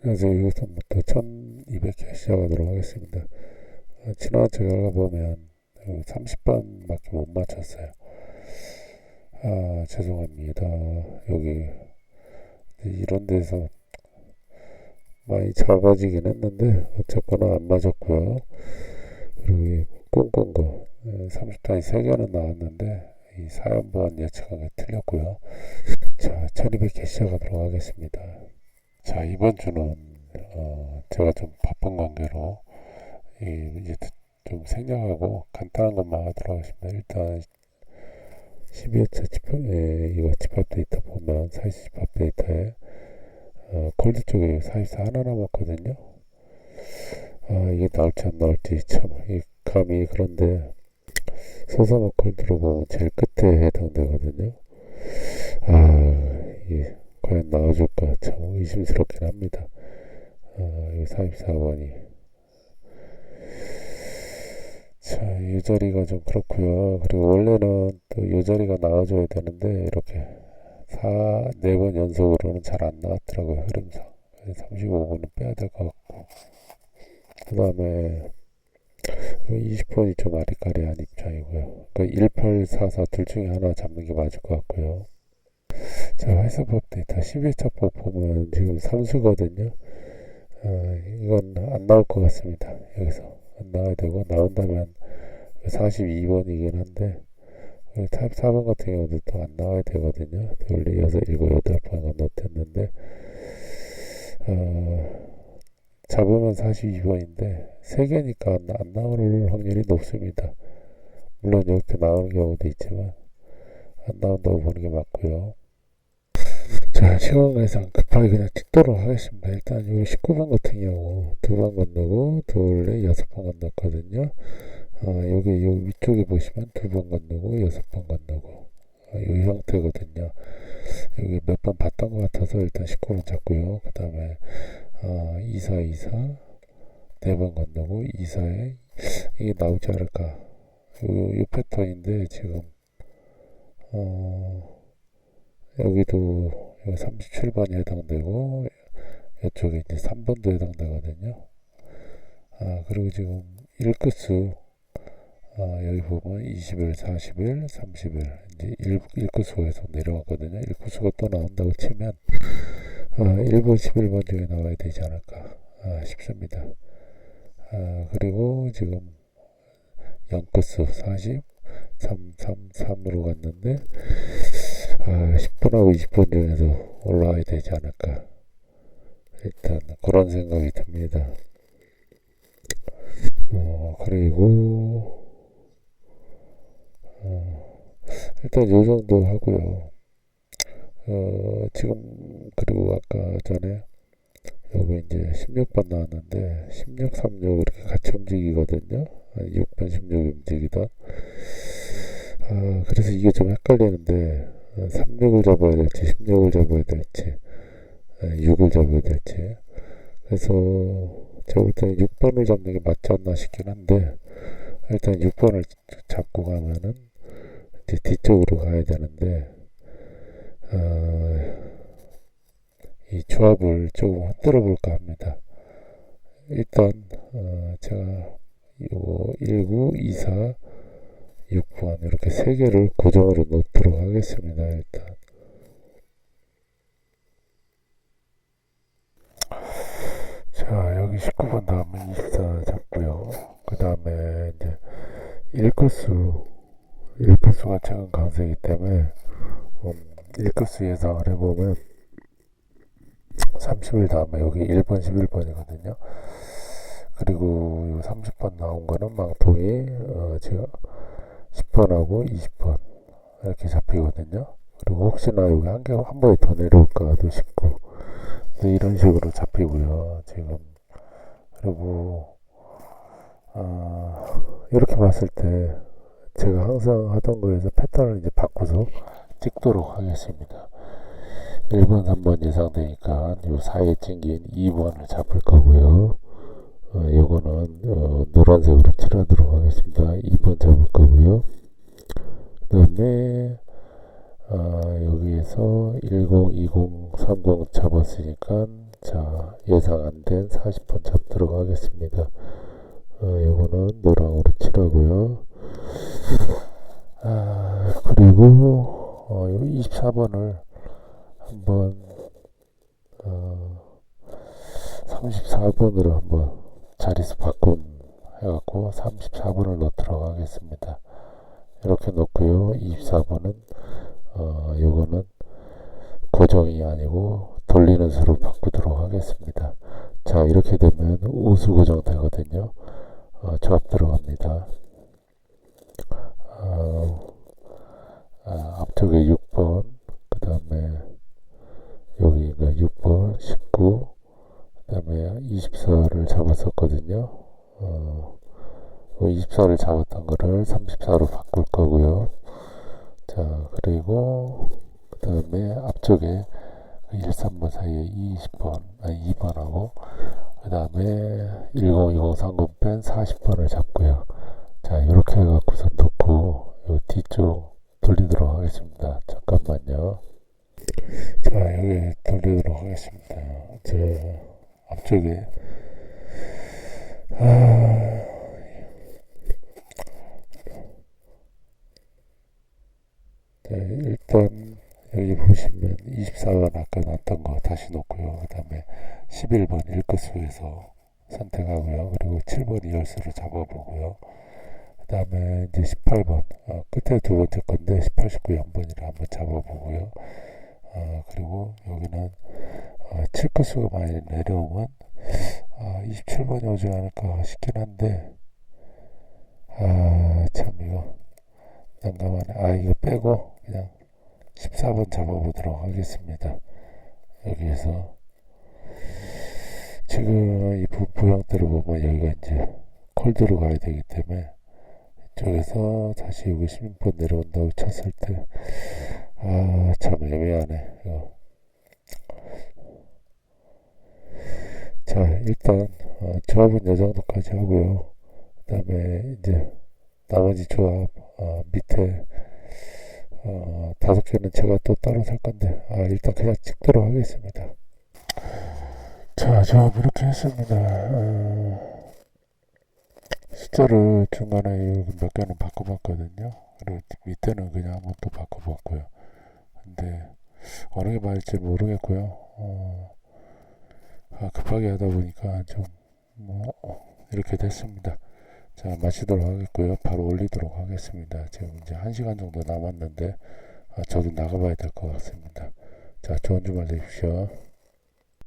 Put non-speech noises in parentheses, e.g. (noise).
그래서 여기서부터 1200개 시작하도록 하겠습니다. 어, 지난 제가 보면 30번밖에 못 맞췄어요. 아, 죄송합니다. 여기 이런 데서 많이 작아지긴 했는데 어쨌거나 안 맞았고요. 그리고 이 꿈꾼 거 30단이 3개는 나왔는데 이 사연번 예측한 게 틀렸고요. (laughs) 자, 1200개 시작하도록 하겠습니다. 자, 이번 주는 어, 제가 좀 바쁜 관계로 이, 이제 좀 생략하고 간단한 것만 하도록 하겠습니다. 일단 12회차 집합, 예, 이거 집합 데이터 보면 사이즈 집합 데이터에 어, 콜드 쪽에 사이즈 하나 남았거든요. 아, 이게 나올지 안 나올지 참, 이 감이 그런데 소사마 콜드로 보면 제일 끝에 해당되거든요. 아, 이게 과연 나와줄까 참 의심스럽긴 합니다. 아, 이 44번이. 자, 이 자리가 좀 그렇고요. 그리고 원래는 또 이 자리가 나와줘야 되는데 이렇게 4, 4번 연속으로는 잘 안 나왔더라고요. 흐름상. 35번은 빼야 될 것 같고. 그 다음에 20번이 좀 아리까리한 입장이고요. 그러니까 1844 둘 중에 하나 잡는 게 맞을 것 같고요. 자, 회사법 데이터 12차법 보면 지금 삼수거든요. 아, 이건 안 나올 것 같습니다. 여기서 안 나와야 되고 나온다면 42번이긴 한데 타입 4번 같은 경우도 또 안 나와야 되거든요. 원래 6, 7, 8번 건너뛰었는데 어, 잡으면 42번인데 3개니까 안, 안 나올 확률이 높습니다. 물론 이렇게 나오는 경우도 있지만 안 나온다고 보는 게 맞고요. 자, 시간 관상 급하게 그냥 찍도록 하겠습니다. 일단 요 19번 같은 경우 두 번 건너고 둘에 여섯 번 건넜거든요. 어, 여기 요 위쪽에 보시면 두 번 건너고 여섯 번 건너고 어, 이 형태거든요. 여기 몇 번 봤던 것 같아서 일단 19번 잡고요. 그 다음에 어, 24, 24네번 건너고 24에 이게 나오지 않을까. 요, 요 패턴인데 지금 어, 여기도 37번이 해당되고 이쪽에 이제 3번도 해당되거든요. 아, 그리고 지금 1끝수 아, 여기 보면 20일, 40일, 30일 이제 1, 1끝수가 계속 내려왔거든요. 1끝수가 또 나온다고 치면 아, 1번, 11번 중에 나와야 되지 않을까 아, 싶습니다. 아, 그리고 지금 0끝수 40, 3, 3, 3으로 갔는데 아, 10분하고 20분 중에서 올라와야 되지 않을까. 일단 그런 생각이 듭니다. 어, 그리고 어, 일단 요 정도 하고요. 어, 지금 그리고 아까 전에 여기 이제 16번 나왔는데 16, 36 이렇게 같이 움직이거든요. 6번, 16이 움직이던. 아, 그래서 이게 좀 헷갈리는데 36을 잡아야 될지 16을 잡아야 될지 6을 잡아야 될지 그래서 제가 볼 때는 6번을 잡는 게 맞지 않나 싶긴 한데 일단 6번을 잡고 가면은 이제 뒤쪽으로 가야 되는데 어, 이 조합을 조금 흔들어 볼까 합니다. 일단 어, 제가 요 19, 24 6번 이렇게 세 개를 고정으로 놓도록 하겠습니다. 일단 자 여기 19번 다음에 24 잡고요. 그 다음에 이제 1코스 1코스가 최근 강세이기 때문에 음, 1코스 예상을 해보면 30일 다음에 여기 1번 11번이거든요. 그리고 30번 나온 거는 망통이 어, 제가 10번하고 20번 이렇게 잡히거든요. 그리고 혹시나 여기 한 개 한 번에 더 내려올까도 싶고 이런 식으로 잡히고요. 지금 그리고 어, 이렇게 봤을 때 제가 항상 하던 거에서 패턴을 이제 바꿔서 찍도록 하겠습니다. 1번, 3번 예상되니까 요 사이에 찡긴 2번을 잡을 거고요. 어, 요거는 어, 노란색으로 칠하도록 하겠습니다. 2번 잡을 거고요. 그 다음에 어, 여기에서 10, 20, 30 잡았으니까 자, 예상 안 된 40번 잡도록 하겠습니다. 어, 요거는 노랑으로 칠하고요. 아, 그리고, 어, 요 24번을 한번, 어, 34번으로 한번 자리수 바꿈 해갖고 34번을 넣도록 하겠습니다. 이렇게 넣고요. 24번은, 어, 요거는 고정이 아니고 돌리는 수로 바꾸도록 하겠습니다. 자, 이렇게 되면 우수 고정 되거든요. 어, 조합 들어갑니다. 어, 아, 앞쪽에 6번, 그 다음에 여기가 6번, 19, 그 다음에 24를 잡았었거든요. 어, 24를 잡았던 거를 34로 바꿀 거고요. 자, 그리고 그 다음에 앞쪽에 1, 3번 사이에 20번, 아니 2번하고 그 다음에 1020 상금 뺀 40번을 잡고요. 자, 이렇게 해갖고서 넣고 요 뒤쪽 돌리도록 하겠습니다. 잠깐만요. 자, 여기 돌리도록 하겠습니다. 저 앞쪽에 아, 네, 일단 여기 보시면 24번 아까 놨던 거 다시 놓고요. 그 다음에 11번 일끝수에서 선택하고요. 그리고 7번 이열수를 잡아보고요. 그 다음에 이제 18번 어, 끝에 두 번째 건데 18, 19, 0번이를 한번 잡아보고요. 어, 그리고 여기는 어, 7끝수가 많이 내려오면 아, 27번이 오지 않을까 싶긴 한데 아 참 이거 난감하네. 아 이거 빼고 그냥 14번 잡아보도록 하겠습니다. 여기에서 지금 이 부부 형태로 보면 여기가 이제 콜드로 가야 되기 때문에 이쪽에서 다시 여기 16번 내려온다고 쳤을 때 아 참 애매하네 이거. 자 일단 어, 조합은 이 정도까지 하고요 그 다음에 이제 나머지 조합 어, 밑에 어, 다섯 개는 제가 또 따로 살 건데, 아, 일단 그냥 찍도록 하겠습니다. 자, 저 이렇게 했습니다. 어, 숫자를 중간에 몇 개는 바꿔봤거든요. 그리고 밑에는 그냥 한번 또 바꿔봤고요. 근데 어느 게 맞을지 모르겠고요. 어, 아, 급하게 하다 보니까 좀, 뭐, 이렇게 됐습니다. 자, 마치도록 하겠고요. 바로 올리도록 하겠습니다. 지금 이제 1시간 정도 남았는데, 아, 저도 나가봐야 될 것 같습니다. 자, 좋은 주말 되십시오.